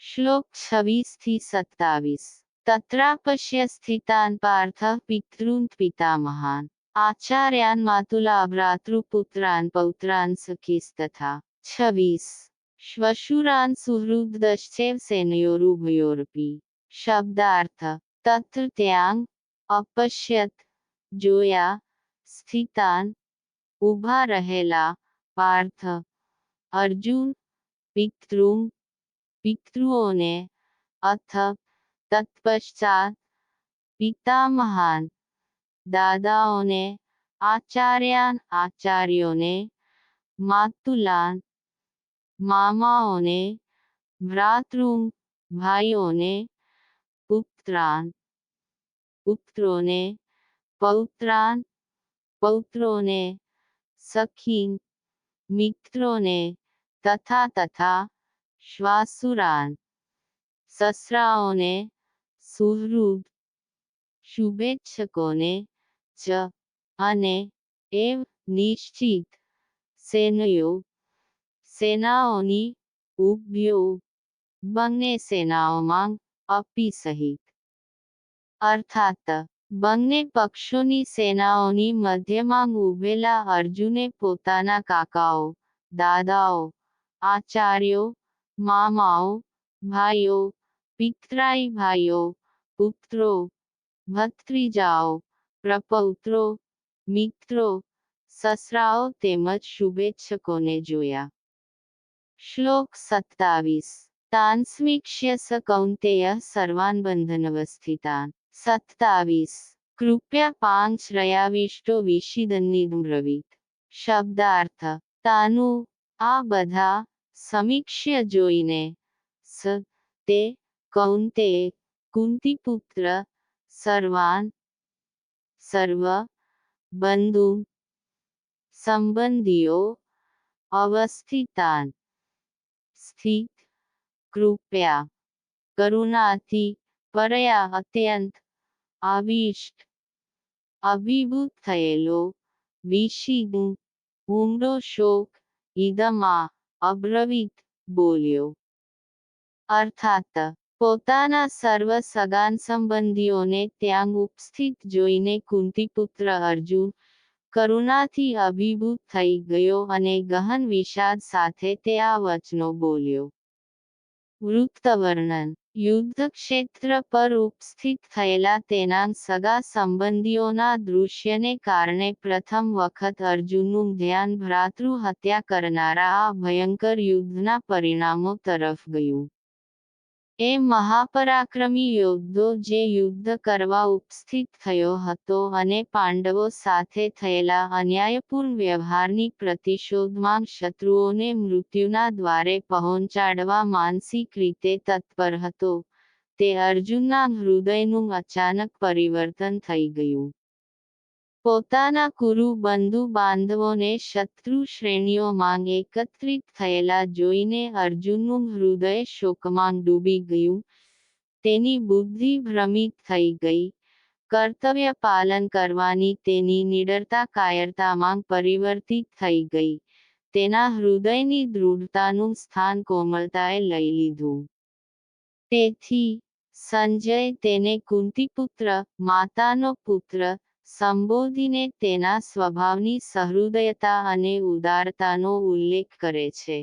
શ્લોક છવ્વીસ થી સત્તાવીસ તત્રાપશ્ય સ્થિતાન પાર્થ પિતॄન પિતામહાન આચાર્યાન માતુલા ભ્રાતૃપુત્રાન પૌત્રાન સખીસ્તથા છવ્વીસ શ્વશુરાન સુહૃદશ્ચેવ સેનયોરુભયોરપી શબ્દાર્થ તત્ર ત્યાં અપશ્યત જોયા સ્થિતાન ઊભા રહેલા પાર્થ અર્જુન पितृओं ने अथ तत्पश्चात पिता महान दादाओं ने आचार्यान आचार्यों ने मातुलान मामाओं ने भ्रातृ भाइयों ने पुत्रान पुत्रों ने पौत्रान पौत्रों ने सखी मित्रों ने तथा तथा તથા શ્વાસુરાન સસરાઓને સુહૃદ શુભેચ્છકોને ચ અને એવ નિશ્ચિત સેનયો સેનાઓની ઉભ્યો બંને સેનાઓમાં અપી સહિત અર્થાત બંને પક્ષોની સેનાઓની મધ્યમાં ઊભેલા અર્જુને પોતાના કાકાઓ દાદાઓ આચાર્યો મામાઓ ભાઈઓ પિતરાઈ ભાઈઓ પુત્રો ભત્રીજાઓ પ્રપૌત્રો મિત્રો સસરાઓ તેમજ શુભેચ્છકોને જોયા શ્લોક સત્તાવીસ તાન્સ્વીક્ષ્ય સ કૌંતેય સર્વાન બંધનવસ્થિતાન સત્તાવીસ કૃપયા પાંચરયાવિષ્ટો વિષિદન્નિબ્રવીત શબ્દાર્થ તાનુ આ બધા સમીક્ષ્ય જોઈને, સ, તે કૌંતે કુંતીપુત્ર, સર્વાન, સર્વ, બંધુ, સંબંધીઓ, અવસ્થિતાન, સ્થિત, કૃપયા, કરુણાથી, પરયા, અત્યંત, આવિષ્ટ, અભિભૂત થયેલો વિષિદુ ઉમરો શોક ઇદમા અબ્રવીત બોલ્યો. અર્થાત, પોતાના સર્વ સગાન સંબંધીઓને ત્યાં ઉપસ્થિત જોઈને કુંતીપુત્ર અર્જુન કરુણાથી અભિભૂત થઈ ગયો અને ગહન વિષાદ સાથે તે આ વચનો બોલ્યો. વૃત્તવર્ણન યુદ્ધક્ષેત્ર પર ઉપસ્થિત થયેલા તેના સગા સંબંધીઓના દૃશ્યને કારણે પ્રથમ વખત અર્જુનનું ધ્યાન ભ્રાતૃ હત્યા કરનારા આ ભયંકર યુદ્ધના પરિણામો તરફ ગયું. એ મહાપરાક્રમી યોદ્ધો જે યુદ્ધ કરવા ઉપસ્થિત થયો હતો અને પાંડવો સાથે થયેલા અન્યાયપૂર્ણ વ્યવહારની પ્રતિશોધમાં શત્રુઓને મૃત્યુના દ્વારે પહોંચાડવા માનસિક રીતે તત્પર હતો, તે અર્જુનના હૃદયનું અચાનક પરિવર્તન થઈ ગયું. પોતાના કુરુ બંધુ, બાંધવોને શત્રુ શ્રેણીઓમાં એકત્રિત થયેલા જોઈને અર્જુનનું હૃદય શોકમાં ડૂબી ગયું. તેની બુદ્ધિ ભ્રમિત થઈ ગઈ. કર્તવ્ય પાલન કરવાની તેની નિડરતા કાયરતામાં પરિવર્તિત થઈ ગઈ. તેના હૃદયની દૃઢતાનું સ્થાન કોમળતાએ લઈ લીધું. તેથી, સંજય તેને કુંતીપુત્ર, માતાનો પુત્ર સંબોધીને તેના સ્વભાવની સહૃદયતા અને ઉદારતાનો ઉલ્લેખ કરે છે.